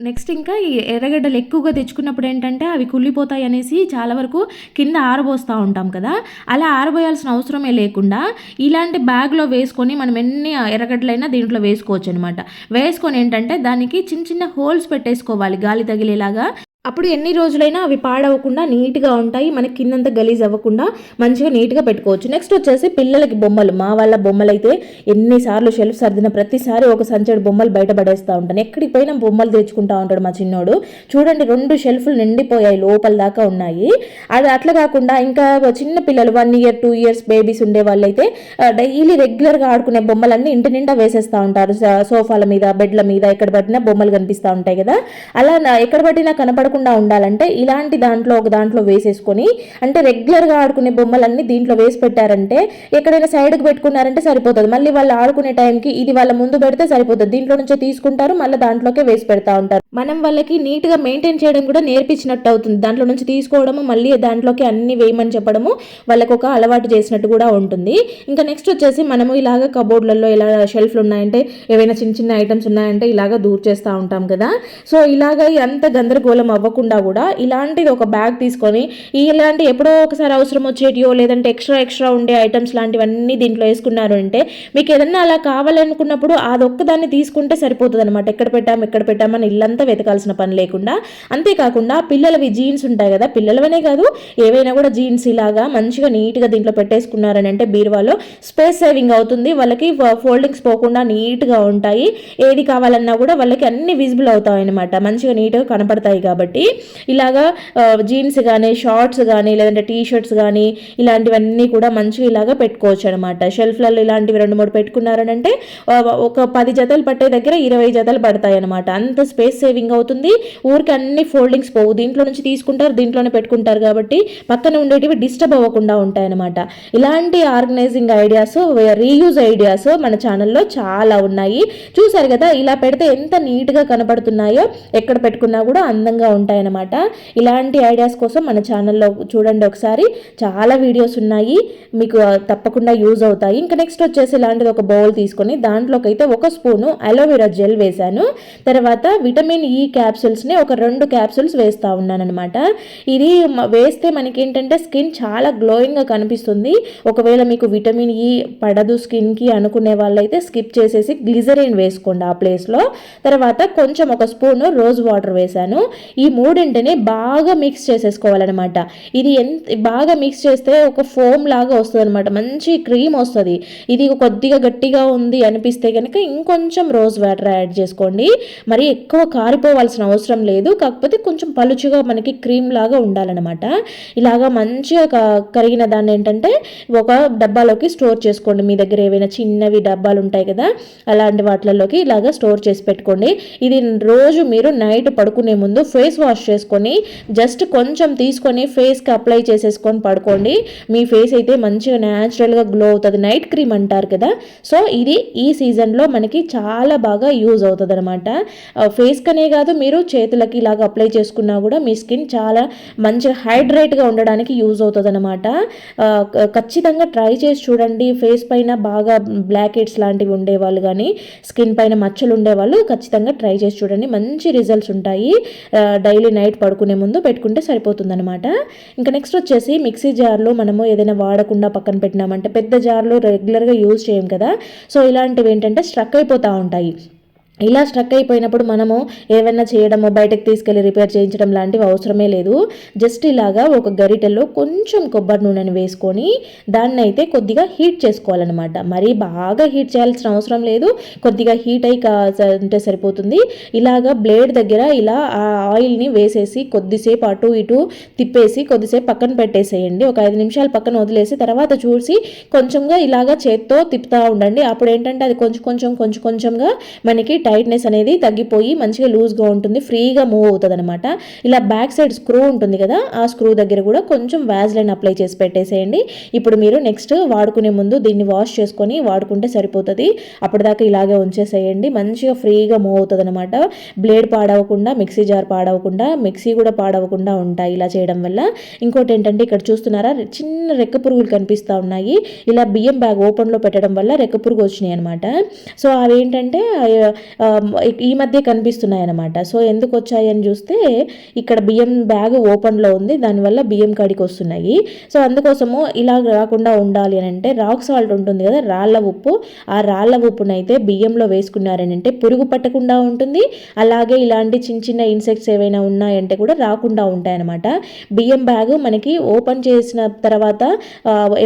నెక్స్ట్ ఇంకా ఈ ఎర్రగడ్డలు ఎక్కువగా తెచ్చుకున్నప్పుడు ఏంటంటే అవి కుళ్ళిపోతాయి అనేసి చాలా వరకు కింద ఆరబోస్తూ ఉంటాం కదా. అలా ఆరబోయాల్సిన అవసరమే లేకుండా ఇలాంటి బ్యాగ్లో వేసుకొని మనం ఎన్ని ఎర్రగడ్డలైనా దీంట్లో వేసుకోవచ్చు అనమాట వేసుకొని ఏంటంటే దానికి చిన్న చిన్న హోల్స్ పెట్టేసుకోవాలి. గాలి తగిలేలాగా అప్పుడు ఎన్ని రోజులైనా అవి పాడవకుండా నీట్గా ఉంటాయి మనకి కిందంతా గలీజ్ అవ్వకుండా మంచిగా నీట్గా పెట్టుకోవచ్చు. నెక్స్ట్ వచ్చేసి పిల్లలకి బొమ్మలు. మా వాళ్ళ బొమ్మలు అయితే ఎన్నిసార్లు షెల్ఫ్ సర్దిన ప్రతిసారి ఒక సంచడి బొమ్మలు బయటపడేస్తూ ఉంటాను. ఎక్కడికి పోయినా బొమ్మలు తెచ్చుకుంటా ఉంటాడు మా చిన్నోడు. చూడండి రెండు షెల్ఫ్లు నిండిపోయాయి లోపల దాకా ఉన్నాయి. అది అట్లా కాకుండా ఇంకా చిన్న పిల్లలు one year two years babies ఉండే వాళ్ళైతే డైలీ రెగ్యులర్గా ఆడుకునే బొమ్మలన్నీ ఇంటి నిండా వేసేస్తూ ఉంటారు. సోఫాల మీద బెడ్ల మీద ఎక్కడ పట్టినా బొమ్మలు కనిపిస్తూ ఉంటాయి కదా. అలా ఎక్కడ పట్టినా కనపడకుండా ఉండాలంటే ఇలాంటి దాంట్లో ఒక దాంట్లో వేసేసుకొని అంటే రెగ్యులర్గా ఆడుకునే బొమ్మలన్నీ దీంట్లో వేసి పెట్టారంటే ఎక్కడైనా సైడ్కి పెట్టుకున్నారంటే సరిపోతుంది. మళ్ళీ వాళ్ళు ఆడుకునే టైంకి ఇది వాళ్ళ ముందు పెడితే సరిపోతుంది. దీంట్లో నుంచే తీసుకుంటారు మళ్ళీ దాంట్లోకే వేసి పెడతా ఉంటారు. మనం వాళ్ళకి నీట్గా మెయింటైన్ చేయడం కూడా నేర్పించినట్టు అవుతుంది. దాంట్లో నుంచి తీసుకోవడము మళ్ళీ దాంట్లోకి అన్ని వేయమని చెప్పడము వాళ్ళకి ఒక అలవాటు చేసినట్టు కూడా ఉంటుంది. ఇంకా నెక్స్ట్ వచ్చేసి మనము ఇలాగ కబోర్డ్లలో ఇలా షెల్ఫ్లు ఉన్నాయంటే ఏవైనా చిన్న చిన్న ఐటమ్స్ ఉన్నాయంటే ఇలాగ దూర్ చేస్తూ ఉంటాం కదా. సో ఇలాగ అంత గందరగోళం అవ్వ అవ్వకుండా కూడా ఇలాంటిది ఒక బ్యాగ్ తీసుకొని ఇలాంటి ఎప్పుడో ఒకసారి అవసరం వచ్చేటియో లేదంటే ఎక్స్ట్రా ఎక్స్ట్రా ఉండే ఐటమ్స్ లాంటివన్నీ దీంట్లో వేసుకున్నారు అంటే మీకు ఏదన్నా అలా కావాలనుకున్నప్పుడు అదొక్కదాన్ని తీసుకుంటే సరిపోతుంది అనమాట ఎక్కడ పెట్టాం ఎక్కడ పెట్టామని ఇల్లంతా వెతకాల్సిన పని లేకుండా. అంతేకాకుండా పిల్లలవి జీన్స్ ఉంటాయి కదా పిల్లలవనే కాదు ఏవైనా కూడా జీన్స్ ఇలాగా మంచిగా నీట్గా దీంట్లో పెట్టేసుకున్నారని అంటే బీరువాలో స్పేస్ సేవింగ్ అవుతుంది. వాళ్ళకి ఫోల్డింగ్స్ పోకుండా నీట్గా ఉంటాయి. ఏది కావాలన్నా కూడా వాళ్ళకి అన్ని విజిబుల్ అవుతాయి అనమాట మంచిగా నీట్గా కనపడతాయి కాబట్టి. ఇలాగా జీన్స్ కానీ షార్ట్స్ కానీ లేదంటే టీ షర్ట్స్ కానీ ఇలాంటివన్నీ కూడా మంచిగా ఇలాగా పెట్టుకోవచ్చు అనమాట షెల్ఫ్లలో ఇలాంటివి రెండు మూడు పెట్టుకున్నారనంటే ఒక పది జతలు పట్టే దగ్గర ఇరవై జతలు పడతాయి అనమాట అంత స్పేస్ సేవింగ్ అవుతుంది. ఊరికి అన్ని ఫోల్డింగ్స్ పోవు. దీంట్లో నుంచి తీసుకుంటారు దీంట్లోనే పెట్టుకుంటారు కాబట్టి పక్కన ఉండేటివి డిస్టర్బ్ అవ్వకుండా ఉంటాయన్నమాట ఇలాంటి ఆర్గనైజింగ్ ఐడియాస్ రీయూజ్ ఐడియాస్ మన ఛానల్లో చాలా ఉన్నాయి. చూసారు కదా ఇలా పెడితే ఎంత నీట్గా కనపడుతున్నాయో ఎక్కడ పెట్టుకున్నా కూడా అందంగా ఉంటుంది. ఉంటాయన్నమాట ఇలాంటి ఐడియాస్ కోసం మన ఛానల్లో చూడండి ఒకసారి. చాలా వీడియోస్ ఉన్నాయి. మీకు తప్పకుండా యూజ్ అవుతాయి. ఇంకా నెక్స్ట్ వచ్చేసి ఇలాంటిది ఒక బౌల్ తీసుకొని దాంట్లోకి అయితే ఒక స్పూను అలోవెరా జెల్ వేశాను. తర్వాత విటమిన్ ఈ క్యాప్సూల్స్ని ఒక రెండు క్యాప్సూల్స్ వేస్తూ ఉన్నాను అనమాట ఇది వేస్తే మనకి ఏంటంటే స్కిన్ చాలా గ్లోయింగ్గా కనిపిస్తుంది. ఒకవేళ మీకు విటమిన్ ఈ e పడదు స్కిన్కి అనుకునే వాళ్ళైతే స్కిప్ చేసేసి గ్లిజరిన్ వేసుకోండి ఆ ప్లేస్లో తర్వాత కొంచెం ఒక స్పూన్ రోజ్ వాటర్ వేశాను. ఈ ఈ మూడింటిని బాగా మిక్స్ చేసేసుకోవాలన్నమాట. ఇది ఎంత బాగా మిక్స్ చేస్తే ఒక ఫోమ్ లాగా వస్తుంది అనమాట మంచి క్రీమ్ వస్తుంది. ఇది కొద్దిగా గట్టిగా ఉంది అనిపిస్తే కనుక ఇంకొంచెం రోజ్ వాటర్ యాడ్ చేసుకోండి. మరి ఎక్కువ కారిపోవాల్సిన అవసరం లేదు. కాకపోతే కొంచెం పలుచుగా మనకి క్రీమ్ లాగా ఉండాలన్నమాట. ఇలాగా మంచిగా కరిగిన దాన్ని ఏంటంటే ఒక డబ్బాలోకి స్టోర్ చేసుకోండి. మీ దగ్గర ఏవైనా చిన్నవి డబ్బాలు ఉంటాయి కదా అలాంటి వాటిలలోకి ఇలాగా స్టోర్ చేసి పెట్టుకోండి. ఇది రోజు మీరు నైట్ పడుకునే ముందు ఫేస్ ఫేస్ వాష్ చేసుకొని జస్ట్ కొంచెం తీసుకొని ఫేస్కి అప్లై చేసేసుకొని పడుకోండి. మీ ఫేస్ అయితే మంచిగా న్యాచురల్గా గ్లో అవుతుంది. నైట్ క్రీమ్ అంటారు కదా. సో ఇది ఈ సీజన్లో మనకి చాలా బాగా యూజ్ అవుతుంది అనమాట ఫేస్కనే కాదు మీరు చేతులకి ఇలాగ అప్లై చేసుకున్నా కూడా మీ స్కిన్ చాలా మంచిగా హైడ్రేట్గా ఉండడానికి యూజ్ అవుతుంది అనమాట ఖచ్చితంగా ట్రై చేసి చూడండి. ఫేస్ పైన బాగా బ్లాక్ హెడ్స్ లాంటివి ఉండేవాళ్ళు కానీ స్కిన్ పైన మచ్చలు ఉండేవాళ్ళు ఖచ్చితంగా ట్రై చేసి చూడండి. మంచి రిజల్ట్స్ ఉంటాయి. డైలీ నైట్ పడుకునే ముందు పెట్టుకుంటే సరిపోతుందనమాట ఇంకా నెక్స్ట్ వచ్చేసి మిక్సీ జార్లో మనము ఏదైనా వాడకుండా పక్కన పెట్టినామంటే పెద్ద జార్లో రెగ్యులర్గా యూజ్ చేయం కదా. సో ఇలాంటివి ఏంటంటే స్ట్రక్ అయిపోతూ ఉంటాయి. ఇలా స్ట్రక్ అయిపోయినప్పుడు మనము ఏమైనా చేయడము బయటకు తీసుకెళ్ళి రిపేర్ చేయించడం లాంటివి అవసరమే లేదు. జస్ట్ ఇలాగా ఒక గరిటెలో కొంచెం కొబ్బరి నూనెని వేసుకొని దాన్ని అయితే కొద్దిగా హీట్ చేసుకోవాలన్నమాట. మరీ బాగా హీట్ చేయాల్సిన అవసరం లేదు. కొద్దిగా హీట్ అయి ఉంటే సరిపోతుంది. ఇలాగా బ్లేడ్ దగ్గర ఇలా ఆ ఆయిల్ని వేసేసి కొద్దిసేపు అటు ఇటు తిప్పేసి కొద్దిసేపు పక్కన పెట్టేసేయండి. ఒక ఐదు నిమిషాలు పక్కన వదిలేసి తర్వాత చూసి కొంచెంగా ఇలాగా చేత్తో తిప్పుతూ ఉండండి. అప్పుడు ఏంటంటే అది కొంచెం కొంచెం కొంచెం కొంచెంగా మనకి టైట్నెస్ అనేది తగ్గిపోయి మంచిగా లూజ్గా ఉంటుంది ఫ్రీగా మూవ్ అవుతుంది అనమాట ఇలా బ్యాక్ సైడ్ స్క్రూ ఉంటుంది కదా ఆ స్క్రూ దగ్గర కూడా కొంచెం వ్యాజ్లైన్ అప్లై చేసి పెట్టేసేయండి. ఇప్పుడు మీరు నెక్స్ట్ వాడుకునే ముందు దీన్ని వాష్ చేసుకొని వాడుకుంటే సరిపోతుంది. అప్పటిదాకా ఇలాగే ఉంచేసేయండి. మంచిగా ఫ్రీగా మూవ్ అవుతుంది అనమాట బ్లేడ్ పాడవకుండా మిక్సీ జార్ పాడవకుండా మిక్సీ కూడా పాడవకుండా ఉంటాయి ఇలా చేయడం వల్ల. ఇంకోటి ఏంటంటే ఇక్కడ చూస్తున్నారా చిన్న రెక్క పురుగులు కనిపిస్తూ ఉన్నాయి. ఇలా బియ్యం బ్యాగ్ ఓపెన్లో పెట్టడం వల్ల రెక్క పురుగు వచ్చినాయి అనమాట సో అవి ఏంటంటే ఈ మధ్య కనిపిస్తున్నాయి అనమాట సో ఎందుకు వచ్చాయని చూస్తే ఇక్కడ బియ్యం బ్యాగ్ ఓపెన్లో ఉంది. దానివల్ల బియ్యం కాడికి వస్తున్నాయి సో అందుకోసము ఇలా రాకుండా ఉండాలి అని అంటే రాక్ సాల్ట్ ఉంటుంది కదా రాళ్ళ ఉప్పు. ఆ రాళ్ళ ఉప్పునైతే బియ్యంలో వేసుకున్నారని అంటే పురుగు పట్టకుండా ఉంటుంది. అలాగే ఇలాంటి చిన్న చిన్న ఇన్సెక్ట్స్ ఏవైనా ఉన్నాయంటే కూడా రాకుండా ఉంటాయన్నమాట. బియ్యం బ్యాగ్ మనకి ఓపెన్ చేసిన తర్వాత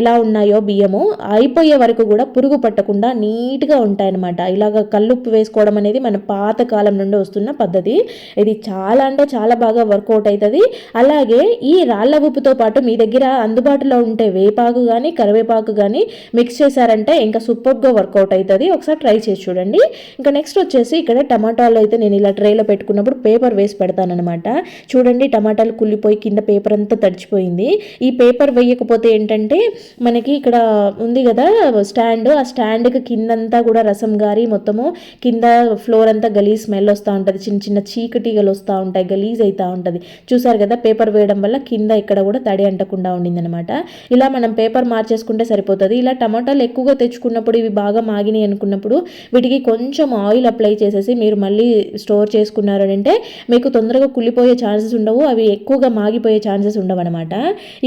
ఎలా ఉన్నాయో బియ్యము అయిపోయే వరకు కూడా పురుగు పట్టకుండా నీట్గా ఉంటాయన్నమాట. ఇలాగ కల్లుప్పు వేసుకోవడం అనేది మన పాత కాలం నుండి వస్తున్న పద్ధతి. ఇది చాలా అంటే చాలా బాగా వర్కౌట్ అవుతుంది అలాగే ఈ రాళ్ళ ఉప్పుతో పాటు మీ దగ్గర అందుబాటులో ఉంటే వేపాకు కానీ కరివేపాకు కానీ మిక్స్ చేశారంటే ఇంకా సూపర్గా వర్కౌట్ అవుతుంది ఒకసారి ట్రై చేసి చూడండి. ఇంకా నెక్స్ట్ వచ్చేసి ఇక్కడ టమాటాలు అయితే నేను ఇలా ట్రేలో పెట్టుకున్నప్పుడు పేపర్ వేసి పెడతానమాట చూడండి టమాటాలు కుళ్ళిపోయి కింద పేపర్ అంతా తడిచిపోయింది. ఈ పేపర్ వేయకపోతే ఏంటంటే మనకి ఇక్కడ ఉంది కదా స్టాండ్ ఆ స్టాండ్కి కిందంతా కూడా రసం గారి మొత్తము కింద ఫ్లోర్ అంతా గలీజ్ స్మెల్ వస్తూ ఉంటుంది. చిన్న చిన్న చీకటిగలు వస్తూ ఉంటాయి. గలీజ్ అవుతూ ఉంటుంది. చూసారు కదా పేపర్ వేయడం వల్ల కింద ఇక్కడ కూడా తడి అంటకుండా ఉండిందనమాట ఇలా మనం పేపర్ మార్చేసుకుంటే సరిపోతుంది. ఇలా టమాటాలు ఎక్కువగా తెచ్చుకున్నప్పుడు ఇవి బాగా మాగినాయి అనుకున్నప్పుడు వీటికి కొంచెం ఆయిల్ అప్లై చేసేసి మీరు మళ్ళీ స్టోర్ చేసుకున్నారు అంటే మీకు తొందరగా కుళ్ళిపోయే ఛాన్సెస్ ఉండవు. అవి ఎక్కువగా మాగిపోయే ఛాన్సెస్ ఉండవు అనమాట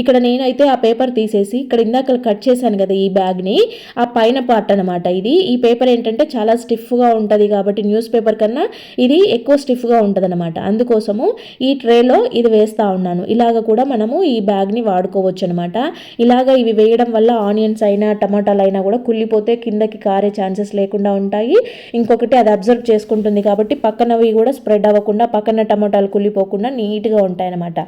ఇక్కడ నేనైతే ఆ పేపర్ తీసేసి ఇక్కడ ఇందాక కట్ చేశాను కదా ఈ బ్యాగ్ని ఆ పైన పార్ట్ అనమాట ఇది. ఈ పేపర్ ఏంటంటే చాలా స్టిఫ్గా ఉంటుంది కాబట్టి న్యూస్ పేపర్ కన్నా ఇది ఎక్కువ స్టిఫ్గా ఉంటుంది అనమాట అందుకోసము ఈ ట్రేలో ఇది వేస్తూ ఉన్నాను. ఇలాగ కూడా మనము ఈ బ్యాగ్ని వాడుకోవచ్చు అనమాట ఇలాగ ఇవి వేయడం వల్ల ఆనియన్స్ అయినా టమాటాలు అయినా కూడా కుళ్ళిపోతే కిందకి కారే ఛాన్సెస్ లేకుండా ఉంటాయి. ఇంకొకటి అది అబ్జర్వ్ చేసుకుంటుంది కాబట్టి పక్కనవి కూడా స్ప్రెడ్ అవ్వకుండా పక్కన టమాటాలు కుళ్ళిపోకుండా నీట్గా ఉంటాయన్నమాట.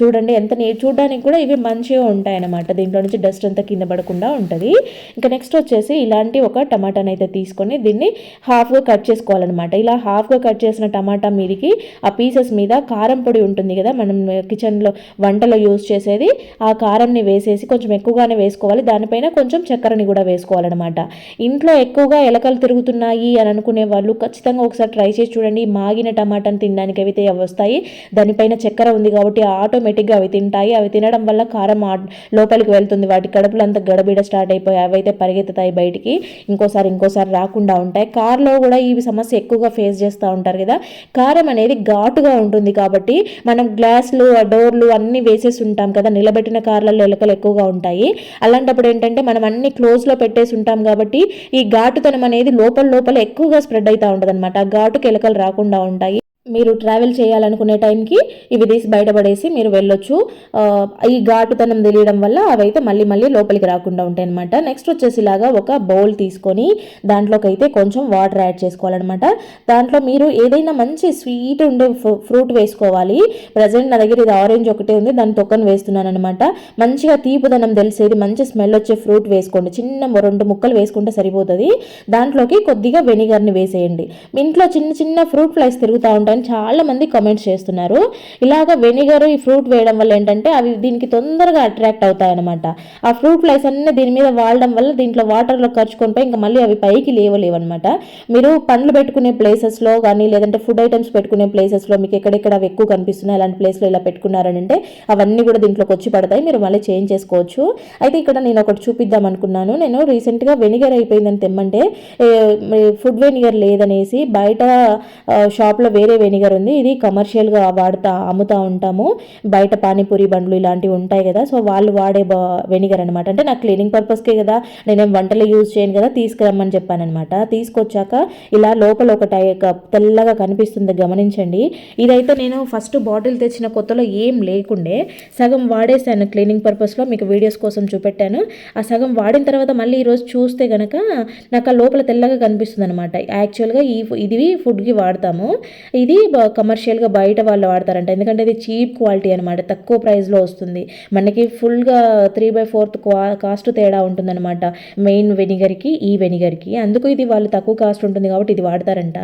చూడండి ఎంత నీ చూడడానికి కూడా ఇవి మంచిగా ఉంటాయన్నమాట. దీంట్లో నుంచి డస్ట్ అంతా కింద పడకుండా ఉంటుంది. ఇంకా నెక్స్ట్ వచ్చేసి ఇలాంటి ఒక టమాటాని అయితే తీసుకొని దీన్ని హాఫ్గా కట్ చేసుకోవాలన్నమాట ఇలా హాఫ్గా కట్ చేసిన టమాటా మీదకి ఆ పీసెస్ మీద కారం పొడి ఉంటుంది కదా మనం కిచెన్లో వంటలో యూజ్ చేసేది ఆ కారంని వేసేసి కొంచెం ఎక్కువగానే వేసుకోవాలి. దానిపైన కొంచెం చక్కెరని కూడా వేసుకోవాలన్నమాట. ఇంట్లో ఎక్కువగా ఎలకలు తిరుగుతున్నాయి అని అనుకునే వాళ్ళు ఖచ్చితంగా ఒకసారి ట్రై చేసి చూడండి. మాగిన టమాటాని తినడానికి అయితే అవి వస్తాయి. దానిపైన చక్కెర ఉంది కాబట్టి ఆటోమేటిక్గా అవి తింటాయి. అవి తినడం వల్ల కారం లోపలికి వెళ్తుంది. వాటి కడుపులో అంతా గడబిడ స్టార్ట్ అయిపోయి అవి అయితే పరిగెత్తుతాయి బయటికి. ఇంకోసారి ఇంకోసారి రాకుండా ఉంటాయి. కార్లో కూడా ఈ సమస్య ఎక్కువగా ఫేస్ చేస్తూ ఉంటారు కదా. కారం అనేది ఘాటుగా ఉంటుంది కాబట్టి మనం గ్లాసులు డోర్లు అన్నీ వేసేసి ఉంటాం కదా. నిలబెట్టిన కార్లలో ఎలకలు ఎక్కువగా ఉంటాయి. అలాంటప్పుడు ఏంటంటే మనం అన్ని క్లోజ్లో పెట్టేసి ఉంటాం కాబట్టి ఈ ఘాటుతనం అనేది లోపల లోపల ఎక్కువగా స్ప్రెడ్ అవుతూ ఉంటుంది అనమాట ఆ ఘాటుకి ఎలకలు రాకుండా ఉంటాయి. మీరు ట్రావెల్ చేయాలనుకునే టైంకి ఇవి తీసి బయటపడేసి మీరు వెళ్ళొచ్చు. ఈ ఘాటుతనం తెలియడం వల్ల అవైతే మళ్ళీ మళ్ళీ లోపలికి రాకుండా ఉంటాయి అనమాట నెక్స్ట్ వచ్చేసి ఇలాగా ఒక బౌల్ తీసుకొని దాంట్లోకి అయితే కొంచెం వాటర్ యాడ్ చేసుకోవాలన్నమాట. దాంట్లో మీరు ఏదైనా మంచి స్వీట్ ఉండే ఫ్రూట్ వేసుకోవాలి. ప్రజెంట్ నా దగ్గర ఇది ఆరెంజ్ ఒకటే ఉంది దాని తొక్కను వేస్తున్నాను అనమాట మంచిగా తీపుదనం తెలిసేది మంచి స్మెల్ వచ్చే ఫ్రూట్ వేసుకోండి. చిన్న రెండు ముక్కలు వేసుకుంటే సరిపోతుంది. దాంట్లోకి కొద్దిగా వెనిగర్ని వేసేయండి. ఇంట్లో చిన్న చిన్న ఫ్రూట్ ఫ్లైస్ తిరుగుతూ ఉంటాయి. అని చాలా మంది కమెంట్స్ చేస్తున్నారు. ఇలాగ వెనిగర్ ఈ ఫ్రూట్ వేయడం వల్ల ఏంటంటే అవి దీనికి తొందరగా అట్రాక్ట్ అవుతాయి అనమాట ఆ ఫ్రూట్ ఫ్లైస్ అన్ని దీని మీద వాడడం వల్ల దీంట్లో వాటర్లో ఖర్చుకొని పోయి ఇంకా మళ్ళీ అవి పైకి లేవలేవు అనమాట మీరు పండ్లు పెట్టుకునే ప్లేసెస్లో కానీ లేదంటే ఫుడ్ ఐటమ్స్ పెట్టుకునే ప్లేసెస్లో మీకు ఎక్కడెక్కడ అవి ఎక్కువ కనిపిస్తున్నాయి అలాంటి ప్లేస్లో ఇలా పెట్టుకున్నారని అంటే అవన్నీ కూడా దీంట్లోకి వచ్చి పడతాయి. మీరు మళ్ళీ చేంజ్ చేసుకోవచ్చు. అయితే ఇక్కడ నేను ఒకటి చూపిద్దాం అనుకున్నాను. నేను రీసెంట్గా వెనిగర్ అయిపోయిందని తెమ్మంటే ఫుడ్ వెనిగర్ లేదనేసి బయట షాప్లో వేరే వెనిగర్ ఉంది. ఇది కమర్షియల్గా వాడుతా అమ్ముతూ ఉంటాము. బయట పానీపూరి బండ్లు ఇలాంటివి ఉంటాయి కదా. సో వాళ్ళు వాడే వెనిగర్ అనమాట అంటే నాకు క్లీనింగ్ పర్పస్కే కదా. నేనేం వంటలు యూజ్ చేయను కదా. తీసుకురమ్మని చెప్పానమాట తీసుకొచ్చాక ఇలా లోపల ఒక టై తెల్లగా కనిపిస్తుంది. గమనించండి. ఇదైతే నేను ఫస్ట్ బాటిల్ తెచ్చిన కొత్తలో ఏం లేకుండే. సగం వాడేసాను క్లీనింగ్ పర్పస్లో మీకు వీడియోస్ కోసం చూపెట్టాను. ఆ సగం వాడిన తర్వాత మళ్ళీ ఈరోజు చూస్తే కనుక నాకు ఆ లోపల తెల్లగా కనిపిస్తుంది అనమాట యాక్చువల్గా ఈ ఇది ఫుడ్కి వాడతాము. ఇది కమర్షియల్గా బయట వాళ్ళు వాడతారంట. ఎందుకంటే ఇది చీప్ క్వాలిటీ అనమాట తక్కువ ప్రైస్లో వస్తుంది. మనకి ఫుల్గా త్రీ బై ఫోర్త్ కాస్ట్ తేడా ఉంటుందన్నమాట. మెయిన్ వెనిగర్కి ఈ వెనిగర్కి అందుకు ఇది వాళ్ళు తక్కువ కాస్ట్ ఉంటుంది కాబట్టి ఇది వాడతారంట.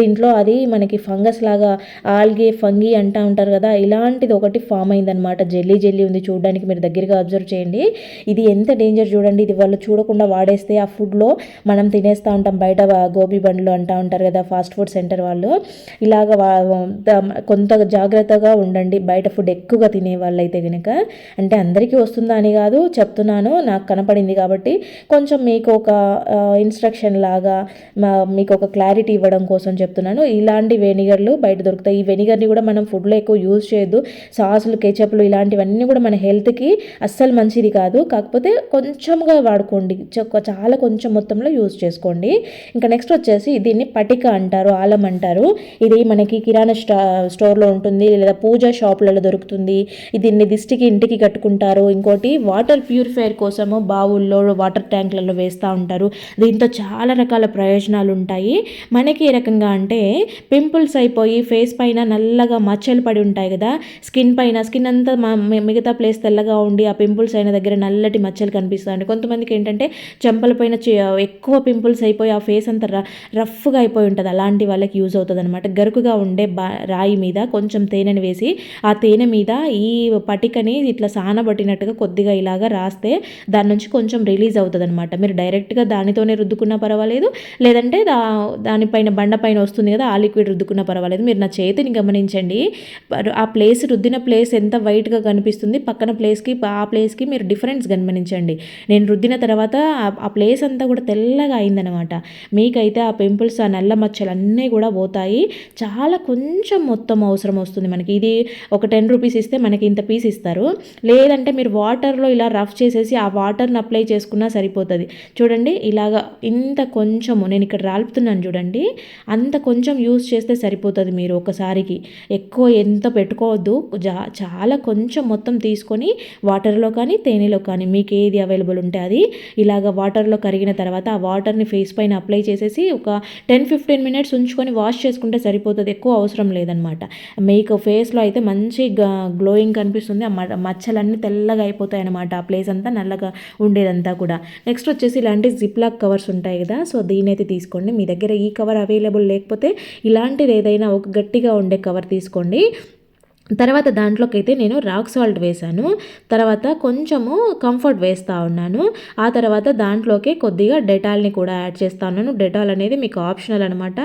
దీంట్లో అది మనకి ఫంగస్ లాగా ఆల్గే ఫంగి అంటా ఉంటారు కదా ఇలాంటిది ఒకటి ఫామ్ అయిందనమాట జెల్లీ జెల్లీ ఉంది చూడడానికి మీరు దగ్గరగా అబ్జర్వ్ చేయండి. ఇది ఎంత డేంజర్ చూడండి. ఇది వాళ్ళు చూడకుండా వాడేస్తే ఆ ఫుడ్లో మనం తినేస్తూ ఉంటాం. బయట గోబీ బండ్లు అంటూ ఉంటారు కదా ఫాస్ట్ ఫుడ్ సెంటర్ వాళ్ళు. ఇలాగ కొంత జాగ్రత్తగా ఉండండి. బయట ఫుడ్ ఎక్కువగా తినే వాళ్ళైతే కనుక అంటే అందరికీ వస్తుందా అని కాదు చెప్తున్నాను నాకు కనపడింది కాబట్టి కొంచెం మీకు ఒక ఇన్స్ట్రక్షన్ లాగా మీకు ఒక క్లారిటీ ఇవ్వడం కోసం చెప్తున్నాను. ఇలాంటి వెనిగర్లు బయట దొరుకుతాయి. ఈ వెనిగర్ని కూడా మనం ఫుడ్లో ఎక్కువ యూజ్ చేయొద్దు. సాసులు కెచప్లు ఇలాంటివన్నీ కూడా మన హెల్త్కి అస్సలు మంచిది కాదు. కాకపోతే కొంచెంగా వాడుకోండి. చాలా కొంచెం మొత్తంలో యూజ్ చేసుకోండి. ఇంకా నెక్స్ట్ వచ్చేసి దీన్ని పటిక అంటారు ఆలం అంటారు. ఇది మనకి కిరాణా స్టా స్టోర్లో ఉంటుంది లేదా పూజ షాపులలో దొరుకుతుంది. దీన్ని దిష్టికి ఇంటికి కట్టుకుంటారు. ఇంకోటి వాటర్ ప్యూరిఫైర్ కోసము బావుల్లో వాటర్ ట్యాంకులలో వేస్తూ ఉంటారు. దీంతో చాలా రకాల ప్రయోజనాలు ఉంటాయి. మనకి ఏ రకంగా అంటే పింపుల్స్ అయిపోయి ఫేస్ పైన నల్లగా మచ్చలు పడి ఉంటాయి కదా. స్కిన్ పైన స్కిన్ అంతా మిగతా ప్లేస్ తెల్లగా ఉండి ఆ పింపుల్స్ అయిన దగ్గర నల్లటి మచ్చలు కనిపిస్తాయి కొంతమందికి ఏంటంటే చెంపల పైన ఎక్కువ పింపుల్స్ అయిపోయి ఆ ఫేస్ అంతా రఫ్గా అయిపోయి ఉంటుంది. అలాంటి వాళ్ళకి యూజ్ అవుతుంది అనమాట గరుకుగా రఫ్గా ఉండే బా రాయి మీద కొంచెం తేనెని వేసి ఆ తేనె మీద ఈ పటికని ఇట్లా సానబట్టినట్టుగా కొద్దిగా ఇలాగా రాస్తే దాని నుంచి కొంచెం రిలీజ్ అవుతుంది అనమాట మీరు డైరెక్ట్గా దానితోనే రుద్దుకున్నా పర్వాలేదు లేదంటే దా దానిపైన బండ పైన వస్తుంది కదా ఆ లిక్విడ్ రుద్దుకున్నా పర్వాలేదు. మీరు నా చేతిని గమనించండి. ఆ ప్లేస్ రుద్దిన ప్లేస్ ఎంత వైట్గా కనిపిస్తుంది పక్కన ప్లేస్కి ఆ ప్లేస్కి మీరు డిఫరెన్స్ గమనించండి. నేను రుద్దిన తర్వాత ఆ ప్లేస్ అంతా కూడా తెల్లగా అయిందనమాట మీకైతే ఆ పింపుల్స్ ఆ నల్ల మచ్చలు అన్నీ కూడా పోతాయి. చాలా చాలా కొంచెం మొత్తం అవసరం వస్తుంది మనకి. ఇది ఒక టెన్ రూపీస్ ఇస్తే మనకి ఇంత పీస్ ఇస్తారు. లేదంటే మీరు వాటర్లో ఇలా రఫ్ చేసేసి ఆ వాటర్ని అప్లై చేసుకున్నా సరిపోతుంది. చూడండి ఇలాగా ఇంత కొంచెము నేను ఇక్కడ రాలుపుతున్నాను చూడండి అంత కొంచెం యూస్ చేస్తే సరిపోతుంది మీరు ఒకసారికి. ఎక్కువ ఎంత పెట్టుకోవద్దు చాలా కొంచెం మొత్తం తీసుకొని వాటర్లో కానీ తేనెలో కానీ మీకు ఏది అవైలబుల్ ఉంటే అది ఇలాగ వాటర్లో కరిగిన తర్వాత ఆ వాటర్ని ఫేస్ పైన అప్లై చేసేసి ఒక టెన్ ఫిఫ్టీన్ మినిట్స్ ఉంచుకొని వాష్ చేసుకుంటే సరిపోతుంది. ఎక్కువ అవసరం లేదనమాట మీకు ఫేస్లో అయితే మంచి గ్లోయింగ్ కనిపిస్తుంది. ఆ మచ్చలన్నీ తెల్లగా అయిపోతాయి అనమాట ఆ ప్లేస్ అంతా నల్లగా ఉండేదంతా కూడా. నెక్స్ట్ వచ్చేసి ఇలాంటి జిప్ లాక్ కవర్స్ ఉంటాయి కదా సో దీని అయితే తీసుకోండి. మీ దగ్గర ఈ కవర్ అవైలబుల్ లేకపోతే ఇలాంటిది ఏదైనా ఒక గట్టిగా ఉండే కవర్ తీసుకోండి. తర్వాత దాంట్లోకి అయితే నేను రాక్ సాల్ట్ వేశాను. తర్వాత కొంచెము కంఫర్ట్ వేస్తూ ఉన్నాను. ఆ తర్వాత దాంట్లోకి కొద్దిగా డెటాల్ని కూడా యాడ్ చేస్తా ఉన్నాను. డెటాల్ అనేది మీకు ఆప్షనల్ అనమాట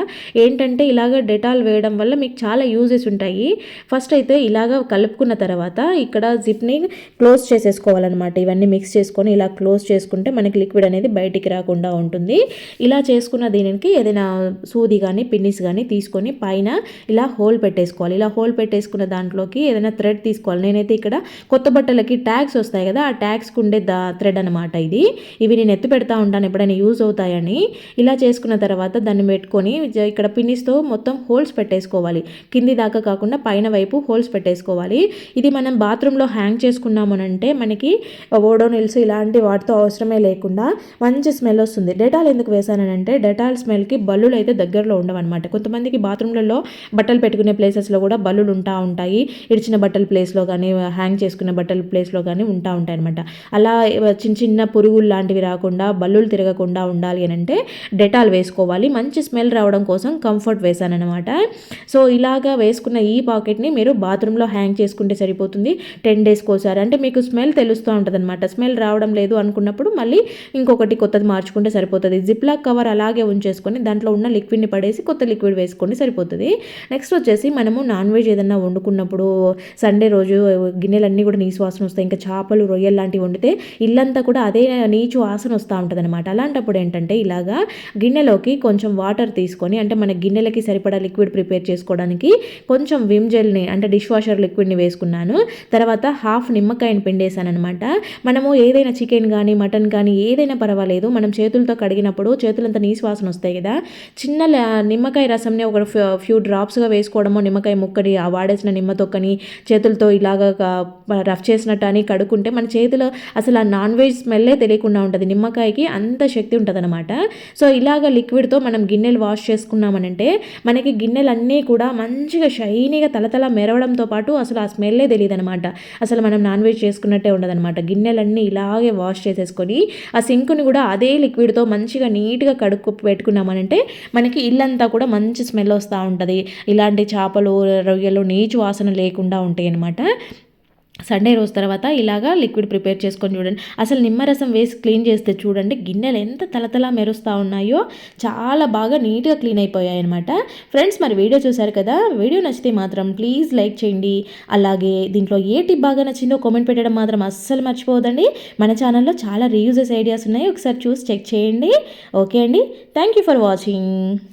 ఏంటంటే ఇలాగ డెటాల్ వేయడం వల్ల మీకు చాలా యూజెస్ ఉంటాయి. ఫస్ట్ అయితే ఇలాగ కలుపుకున్న తర్వాత ఇక్కడ జిప్ని క్లోజ్ చేసేసుకోవాలన్నమాట. ఇవన్నీ మిక్స్ చేసుకొని ఇలా క్లోజ్ చేసుకుంటే మనకి లిక్విడ్ అనేది బయటికి రాకుండా ఉంటుంది. ఇలా చేసుకున్న దీనికి ఏదైనా సూది కానీ పిన్నిస్ కానీ తీసుకొని పైన ఇలా హోల్ పెట్టేసుకోవాలి. ఇలా హోల్ పెట్టేసుకున్న దాంట్లో దాంట్లోకి ఏదైనా థ్రెడ్ తీసుకోవాలి. నేనైతే ఇక్కడ కొత్త బట్టలకి ట్యాగ్స్ వస్తాయి కదా ఆ ట్యాగ్స్కి ఉండే దా థ్రెడ్ అనమాట ఇది. ఇవి నేను ఎత్తి పెడతా ఉంటాను ఎప్పుడైనా యూజ్ అవుతాయని. ఇలా చేసుకున్న తర్వాత దాన్ని పెట్టుకొని ఇక్కడ పిన్నిస్తో మొత్తం హోల్స్ పెట్టేసుకోవాలి. కింది దాకా కాకుండా పైన వైపు హోల్స్ పెట్టేసుకోవాలి. ఇది మనం బాత్రూంలో హ్యాంగ్ చేసుకున్నామనంటే మనకి ఓడోనిల్స్ ఇలాంటి వాటితో అవసరమే లేకుండా మంచి స్మెల్ వస్తుంది. డెటాల్ ఎందుకు వేసానంటే డెటాల్ స్మెల్కి బల్లులు అయితే దగ్గరలో ఉండవన్నమాట. కొంతమందికి బాత్రూంలలో బట్టలు పెట్టుకునే ప్లేసెస్లో కూడా బల్లులు ఉంటా ఉంటాయి. ఇడిచిన బట్టల ప్లేస్లో కానీ హ్యాంగ్ చేసుకున్న బట్టల ప్లేస్లో కానీ ఉంటా ఉంటాయి అనమాట అలా చిన్న చిన్న పురుగులు లాంటివి రాకుండా బల్లులు తిరగకుండా ఉండాలి అని అంటే డెటాల్ వేసుకోవాలి. మంచి స్మెల్ రావడం కోసం కంఫర్ట్ వేసాను సో ఇలాగా వేసుకున్న ఈ పాకెట్ని మీరు బాత్రూంలో హ్యాంగ్ చేసుకుంటే సరిపోతుంది. టెన్ డేస్కి ఒకసారి. అంటే మీకు స్మెల్ తెలుస్తూ ఉంటుంది అనమాట స్మెల్ రావడం లేదు అనుకున్నప్పుడు మళ్ళీ ఇంకొకటి కొత్తది మార్చుకుంటే సరిపోతుంది. జిప్లాక్ కవర్ అలాగే ఉంచేసుకొని దాంట్లో ఉన్న లిక్విడ్ని పడేసి కొత్త లిక్విడ్ వేసుకొని సరిపోతుంది. నెక్స్ట్ వచ్చేసి మనము నాన్ వెజ్ ఏదన్నా వండుకున్నప్పుడు ఇప్పుడు సండే రోజు గిన్నెలన్నీ కూడా నీచు వాసన వస్తాయి. ఇంకా చేపలు రొయ్యలు లాంటివి వండితే ఇల్లంతా కూడా అదే నీచు వాసన వస్తూ ఉంటుంది అనమాట అలాంటప్పుడు ఏంటంటే ఇలాగా గిన్నెలోకి కొంచెం వాటర్ తీసుకొని అంటే మన గిన్నెలకి సరిపడా లిక్విడ్ ప్రిపేర్ చేసుకోవడానికి కొంచెం విమ్ జెల్ని అంటే డిష్ వాషర్ లిక్విడ్ని వేసుకున్నాను. తర్వాత హాఫ్ నిమ్మకాయని పిండేశాను అనమాట మనము ఏదైనా చికెన్ కానీ మటన్ కానీ ఏదైనా పర్వాలేదు. మనం చేతులతో కడిగినప్పుడు చేతులంతా నీసు వాసన వస్తాయి కదా. చిన్న నిమ్మకాయ రసంని ఒక ఫ్యూ డ్రాప్స్గా వేసుకోవడము నిమ్మకాయ ముక్కడి ఆ వాడేసిన నిమ్మతో తొక్కని చేతులతో ఇలాగ రఫ్ చేసినట్టు అని కడుక్కుంటే మన చేతిలో అసలు ఆ నాన్ వెజ్ స్మెల్లే తెలియకుండా ఉంటుంది. నిమ్మకాయకి అంత శక్తి ఉంటుంది అనమాట సో ఇలాగ లిక్విడ్తో మనం గిన్నెలు వాష్ చేసుకున్నామనంటే మనకి గిన్నెలన్నీ కూడా మంచిగా షైనీగా తలతల మెరవడంతో పాటు అసలు ఆ స్మెల్లే తెలియదు అనమాట అసలు మనం నాన్ వెజ్ చేసుకున్నట్టే ఉండదనమాట గిన్నెలన్నీ ఇలాగే వాష్ చేసేసుకొని ఆ సింక్ని కూడా అదే లిక్విడ్తో మంచిగా నీట్గా కడుక్కు పెట్టుకున్నామనంటే మనకి ఇల్లంతా కూడా మంచి స్మెల్ వస్తూ ఉంటుంది. ఇలాంటి చేపలు రొయ్యలు నీచు వాసన లేకుండా ఉంటాయి అన్నమాట సండే రోజు తర్వాత ఇలాగా లిక్విడ్ ప్రిపేర్ చేసుకొని చూడండి. అసలు నిమ్మరసం వేసి క్లీన్ చేస్తే చూడండి గిన్నెలు ఎంత తలతలా మెరుస్తూ ఉన్నాయో చాలా బాగా నీట్గా క్లీన్ అయిపోయాయి అనమాట ఫ్రెండ్స్ మరి వీడియో చూశారు కదా? వీడియో నచ్చితే మాత్రం ప్లీజ్ లైక్ చేయండి. అలాగే దీంట్లో ఏ టిప్ బాగా నచ్చిందో కామెంట్ పెట్టడం మాత్రం అస్సలు మర్చిపోదండి మన ఛానల్లో చాలా రీయూజెస్ ఐడియాస్ ఉన్నాయి. ఒకసారి చూసి చెక్ చేయండి. ఓకే అండి? Thank you for watching